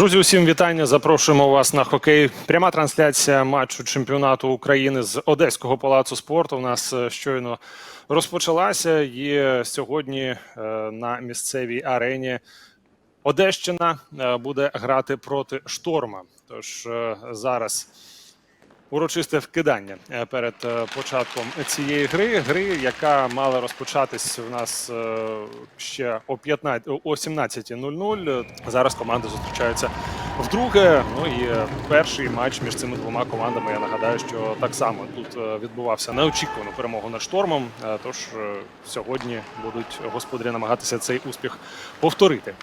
Друзі, усім вітання. Запрошуємо вас на хокей. Пряма трансляція матчу чемпіонату України з Одеського палацу спорту. У нас е, щойно розпочалася. І сьогодні е, на місцевій арені Одещина е, буде грати проти шторма. Тож зараз урочисте вкидання е, перед е, початком цієї гри. Гри, яка мала розпочатись у нас е, ще о 15, о 17.00. Зараз команди зустрічаються вдруге. Ну і перший матч між цими двома командами. Я нагадаю, що так само тут відбувався неочікувану перемогу над штормом. Тож сьогодні будуть господарі намагатися цей успіх повторити.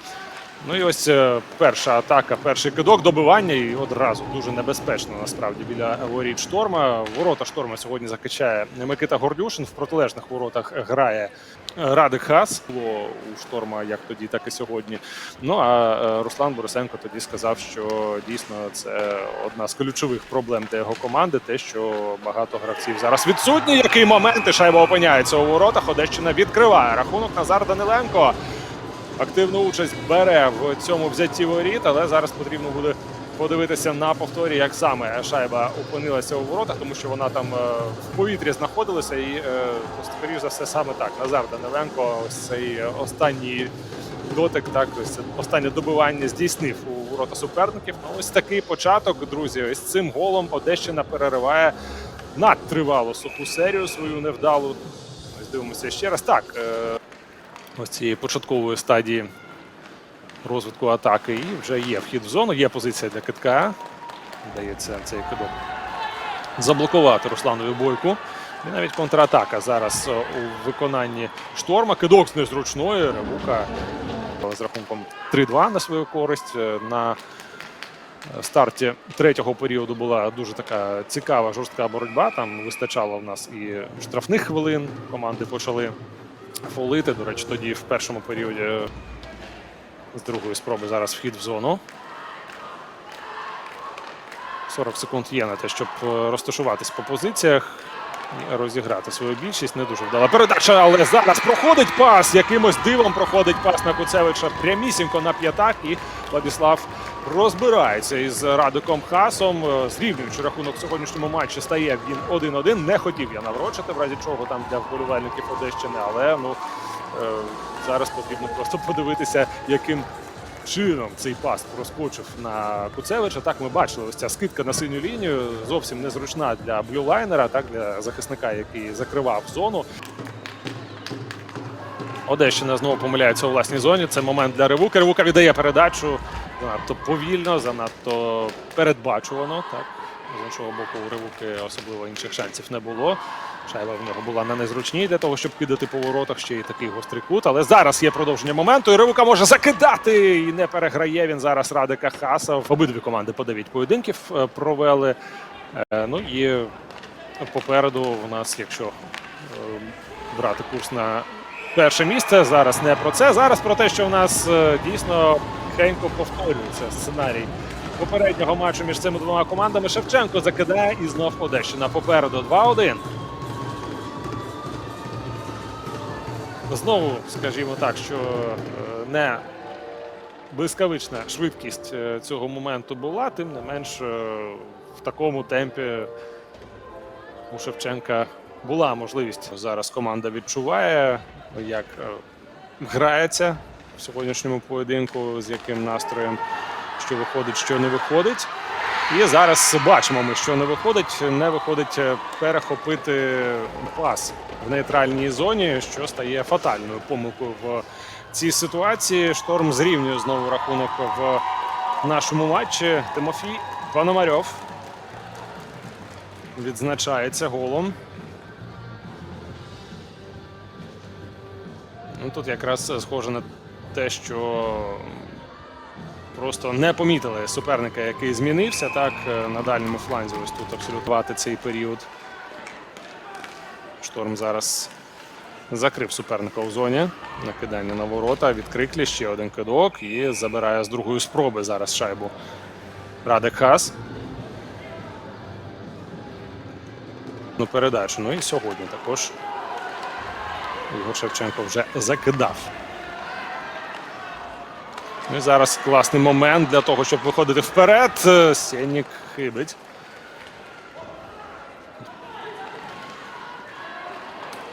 Ну і ось е, перша атака, перший кидок, добивання і одразу дуже небезпечно насправді біля воріт шторма. Ворота шторма сьогодні закачає Микита Гордюшин. В протилежних воротах грає е, Радик Хас. Було у шторма як тоді, так і сьогодні. Ну а е, Руслан Борисенко тоді сказав, що дійсно це одна з ключових проблем для його команди. Те, що багато гравців зараз відсутні. Який момент і шайба опиняється у воротах. Одещина відкриває рахунок Назар Даниленко активну участь бере в цьому взятті воріт, але зараз потрібно буде подивитися на повторі, як саме шайба опинилася у воротах, тому що вона там е, в повітрі знаходилася, і е, скоріш за все саме так. Назар Даниленко, ось цей останній дотик, так ось останнє добивання здійснив у ворота суперників. Ну, Ось такий початок, друзі. Ось цим голом Одещина перериває надтривалу суху серію свою невдалу. Ось дивимося ще раз. Так. Е, ось цієї початкової стадії розвитку атаки. І вже є вхід в зону, є позиція для китка. Вдається цей кидок заблокувати Русланові бойку. І навіть контратака зараз е, у виконанні шторма. Кидок з незручної. Ревука з рахунком 3-2 на свою користь. Е, На старті третього періоду була дуже така цікава жорстка боротьба. Там вистачало в нас і штрафних хвилин. Команди почали фолити. До речі, тоді в першому періоді з другої спроби зараз вхід в зону. 40 секунд є на те, щоб е, розташуватись по позиціях розіграти свою більшість. Не дуже вдала передача, але зараз проходить пас. Якимось дивом проходить пас на Куцевича прямісінько на п'ятах. І Владислав розбирається із Радиком Хасом. Зрівнюючи рахунок в сьогоднішньому матчі, стає він 1-1. Не хотів я наврочити, в разі чого там для вболівальників Одещини, але ну е, зараз потрібно просто подивитися, яким чином цей пас проскочив на Куцевича. Так ми бачили, ось ця скидка на синю лінію зовсім незручна для блюлайнера, так для захисника, який закривав зону. Одещина знову помиляється у власній зоні. Це момент для Ревука. Ревука віддає передачу занадто повільно, занадто передбачувано. Так. З іншого боку, у Ревуки особливо інших шансів не було. Шайба в нього була на незручній для того, щоб кидати по воротах. Ще й такий гострий кут. Але зараз є продовження моменту. І Ревука може закидати. І не переграє він зараз Радика Хаса. Обидві команди по 9 поєдинків е, провели. Е, Ну і попереду у нас, якщо е, брати курс на перше місце, зараз не про це. Зараз про те, що в нас дійсно тихенько повторюється сценарій попереднього матчу між цими двома командами. Шевченко закидає і знов Одещина. Попереду 2-1. Знову, скажімо так, що е, не блискавична швидкість е, цього моменту була, тим не менш е, в такому темпі у Шевченка була можливість. Зараз команда відчуває, як грається в сьогоднішньому поєдинку, з яким настроєм, що виходить, що не виходить. І зараз бачимо ми, що не виходить. Не виходить е, перехопити пас в нейтральній зоні, що стає фатальною помилкою в цій ситуації. Шторм зрівнює знову рахунок в нашому матчі. Тимофій Пономарьов відзначається голом. Ну, тут якраз схоже на те, що просто не помітили суперника, який змінився. Так, е, на дальньому фланзі ось тут абсолютувати цей період. Шторм зараз закрив суперника у зоні. Накидання на ворота. Відкриклі ще один кидок і забирає з другої спроби зараз шайбу Радик Хас. Ну, передачу. Ну і сьогодні також Ігор Шевченко вже закидав. Ну і зараз класний момент для того, щоб виходити вперед. Е, Сєнік хибить.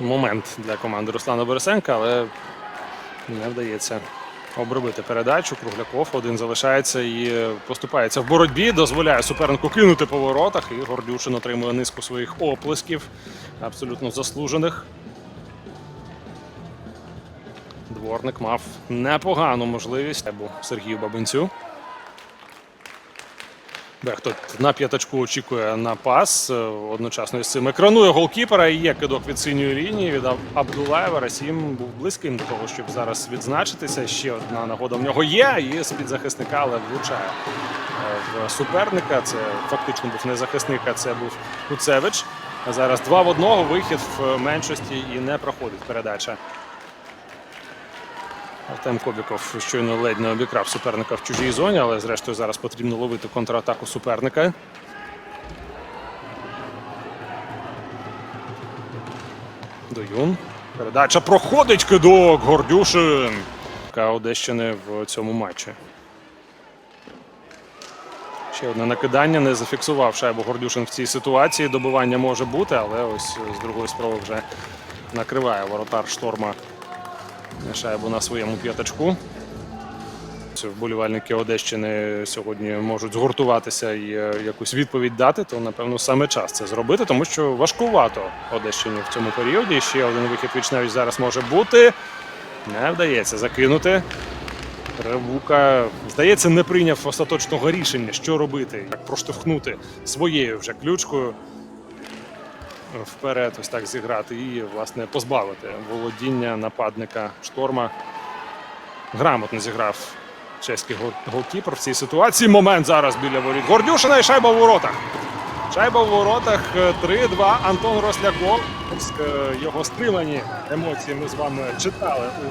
Момент для команди Руслана Борисенка, але не вдається обробити передачу. Кругляков один залишається і е, поступається в боротьбі. Дозволяє супернику кинути по воротах. І Гордюшин отримує низку своїх оплесків, абсолютно заслужених. Дворник мав непогану можливість або Сергію Бабинцю. Дехто на п'ятачку очікує на пас. е, Одночасно із цим екранує голкіпера. І є кидок від синьої лінії від Абдулаєва. Расім був близьким до того, щоб зараз відзначитися. Ще одна нагода в нього є. І з-під захисника, але влучає е, в суперника. Це фактично був не захисник, а це був Куцевич. Зараз два в одного. Вихід в меншості і не проходить передача. Артем Кобіков щойно ледь не обікрав суперника в чужій зоні, але зрештою зараз потрібно ловити контратаку суперника. Доюн. Передача проходить кидок. Гордюшин. Яка Одещини в цьому матчі. Ще одне накидання. Не зафіксував шайбу Гордюшин в цій ситуації. Добивання може бути, але ось з другої спроби вже накриває воротар шторма шайбу на своєму п'ятачку. Вболівальники Одещини сьогодні можуть згуртуватися і е, якусь відповідь дати, то напевно саме час це зробити, тому що важкувато Одещині в цьому періоді. Ще один вихід віч навіть зараз може бути. Не вдається закинути. Ревука, здається, не прийняв остаточного рішення, що робити, як проштовхнути своєю вже ключкою вперед, ось так зіграти і, власне, позбавити володіння нападника шторма. Грамотно зіграв чеський голкіпер в цій ситуації. Момент зараз біля воріт. Гордюшина і шайба в воротах. Шайба в воротах е, 3-2. Антон Росляков. Е, Його стримані емоції ми з вами читали у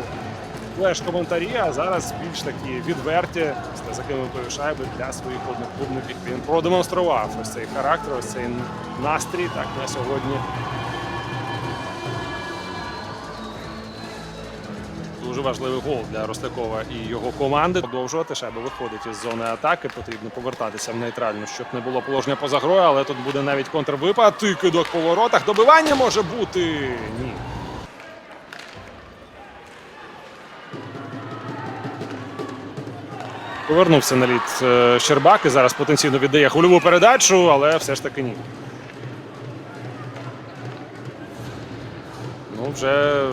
флеш-коментарі, а зараз більш такі відверті після закинутої шайби для своїх одноклубників. Він продемонстрував ось цей характер, ось цей настрій так на сьогодні. Дуже важливий гол для Рослякова і його команди. Продовжувати шайба виходить із зони атаки. Потрібно повертатися в нейтральну, щоб не було положення поза грою, але тут буде навіть контрвипад. І кидок по воротах. Добивання може бути. Ні. Повернувся на лід е, Щербак і зараз потенційно віддає гольову передачу, але все ж таки ні. Ну, вже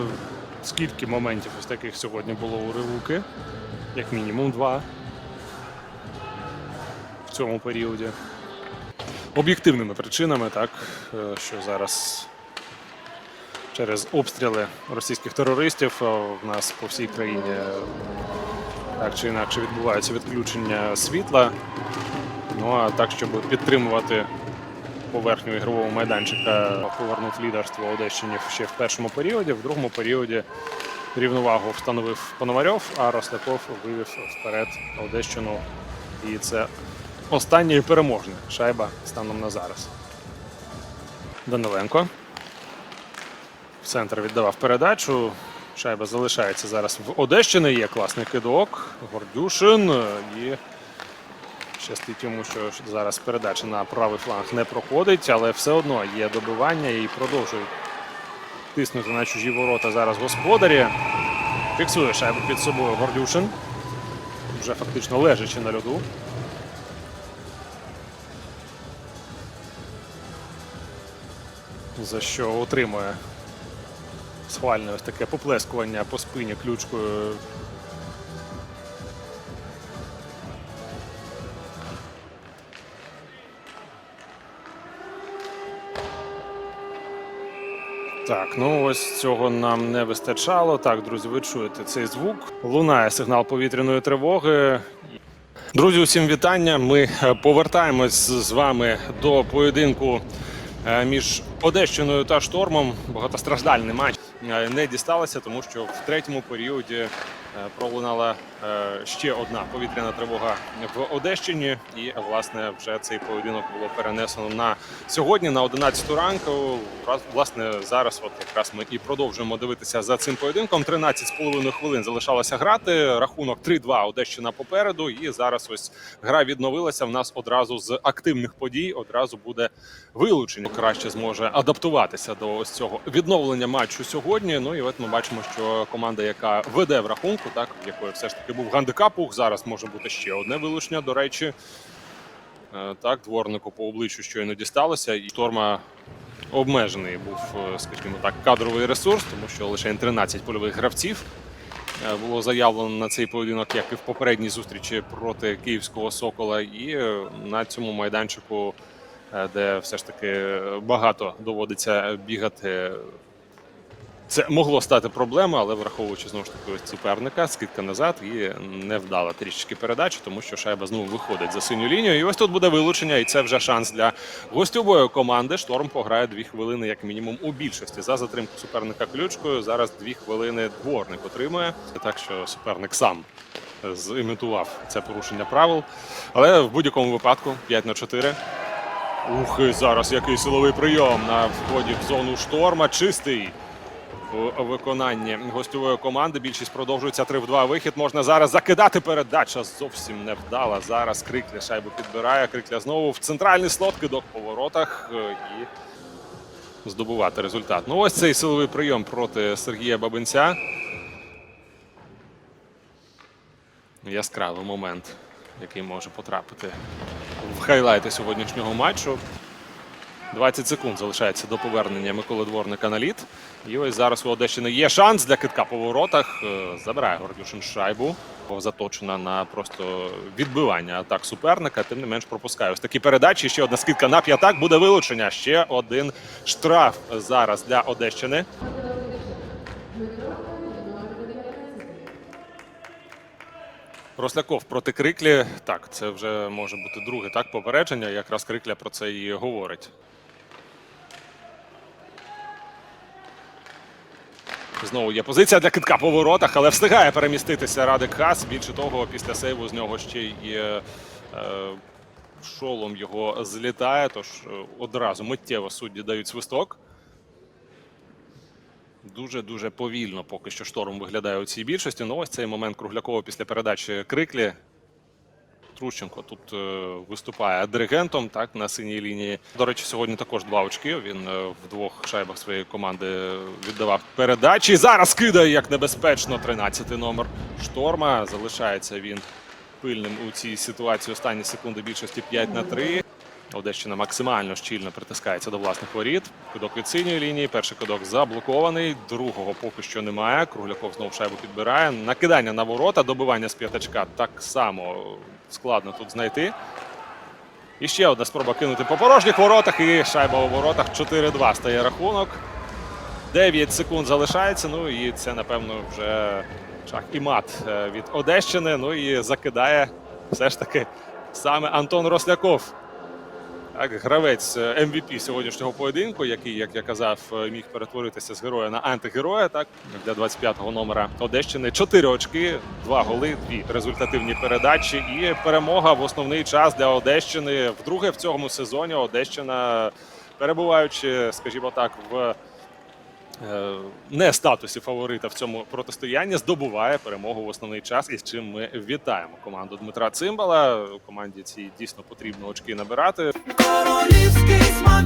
скільки моментів ось таких сьогодні було у Ривуки? Як мінімум два. В цьому періоді. Об'єктивними причинами, так, е, що зараз через обстріли російських терористів е, в нас по всій країні так чи інакше відбуваються відключення світла. Ну а так, щоб підтримувати поверхню ігрового майданчика, повернув лідерство Одещині ще в першому періоді. В другому періоді рівновагу встановив Пономарьов, а Росляков вивів вперед Одещину. І це остання і переможна шайба станом на зараз. Даниленко. В центр віддавав передачу. Шайба залишається зараз в Одещини. Є класний кидок. Гордюшин. І щастить йому, що зараз передача на правий фланг не проходить, але все одно є добивання і продовжують тиснути на чужі ворота зараз господарі. Фіксує шайбу під собою Гордюшин. Вже фактично лежачи на льоду. За що отримує схвальне ось таке поплескування по спині ключкою. Так, ну ось цього нам не вистачало. Так, друзі, ви чуєте цей звук. Лунає сигнал повітряної тривоги. Друзі, усім вітання. Ми е, повертаємось з вами до поєдинку е, між Одещиною та штормом. Багатостраждальний матч не дісталася, тому що в третьому періоді е, пролунала е, ще одна повітряна тривога в Одещині. І власне вже цей поєдинок було перенесено на сьогодні, на 11 ранку. Власне, зараз от якраз ми і продовжуємо дивитися за цим поєдинком. 13,5 хвилин залишалося грати. Рахунок 3-2 Одещина попереду. І зараз ось гра відновилася. В нас одразу з активних подій одразу буде вилучення. Краще зможе адаптуватися до ось цього відновлення матчу сьогодні. Ну і от ми бачимо, що команда, яка веде в рахунку, так якої все ж таки був гандикапух, зараз може бути ще одне вилучення. До речі, Е, так, дворнику по обличчю щойно дісталося, і шторма обмежений був, е, скажімо так, кадровий ресурс, тому що лише 13 польових гравців е, було заявлено на цей поєдинок, як і в попередній зустрічі проти київського сокола. І на цьому майданчику, де все ж таки багато доводиться бігати. Це могло стати проблемою, але враховуючи знову ж таки ось суперника, скидка назад і невдала трішечки передача, тому що шайба знову виходить за синю лінію. І ось тут буде вилучення, і це вже шанс для гостьової команди. Шторм пограє дві хвилини, як мінімум, у більшості за затримку суперника ключкою. Зараз дві хвилини дворник отримує. Так що суперник сам зімітував це порушення правил. Але в будь-якому випадку 5 на 4. Ух, і зараз який силовий прийом на вході в зону шторма. Чистий у виконанні гостьової команди. Більшість продовжується 3 в 2 вихід. Можна зараз закидати передача. Зовсім не вдала. Зараз Крикля шайбу підбирає. Крикля знову в центральний слот, кидок по воротах е, і здобувати результат. Ну ось цей силовий прийом проти Сергія Бабинця. Яскравий момент, який може потрапити в хайлайти сьогоднішнього матчу. 20 секунд залишається до повернення Миколи Дворника на лід. І ось зараз у Одещини є шанс для китка по воротах. Е, Забирає Гордюшин шайбу. Заточена на просто відбивання атак суперника. Тим не менш пропускає ось такі передачі. Ще одна скидка на п'ятак. Буде вилучення. Ще один штраф зараз для Одещини. Росляков проти Криклі. Так, це вже може бути друге так попередження. Якраз Крикля про це і говорить. Знову є позиція для китка по воротах, але встигає переміститися Радик Хас. Більше того, після сейву з нього ще й е, е, шолом його злітає. Тож е, одразу миттєво судді дають свисток. Дуже дуже повільно поки що шторм виглядає у цій більшості. Ну ось цей момент Круглякова після передачі Криклі. Трущенко тут е, виступає диригентом так на синій лінії. До речі, сьогодні також два очки. Він е, в двох шайбах своєї команди віддавав передачі. Зараз кидає як небезпечно 13-й номер шторма. Залишається він пильним у цій ситуації. Останні секунди більшості 5 на 3. Одещина максимально щільно притискається до власних воріт. Кидок від синьої лінії. Перший кидок заблокований. Другого поки що немає. Кругляков знову шайбу підбирає. Накидання на ворота, добивання з п'ятачка так само складно тут знайти. І ще одна спроба кинути по порожніх воротах. І шайба у воротах 4-2 стає рахунок. 9 секунд залишається. Ну і це, напевно, вже шах і мат е, від Одещини. Ну і закидає все ж таки саме Антон Росляков. Так, гравець е, MVP сьогоднішнього поєдинку, який, як я казав, е, міг перетворитися з героя на антигероя. Так для 25-го номера Одещини. Чотири очки, два голи, дві результативні передачі і перемога в основний час для Одещини. Вдруге в цьому сезоні Одещина, перебуваючи, скажімо так, в не статусі фаворита в цьому протистоянні, здобуває перемогу в основний час. І з чим ми вітаємо команду Дмитра Цимбала. Команді цій дійсно потрібно очки набирати. Королівський смак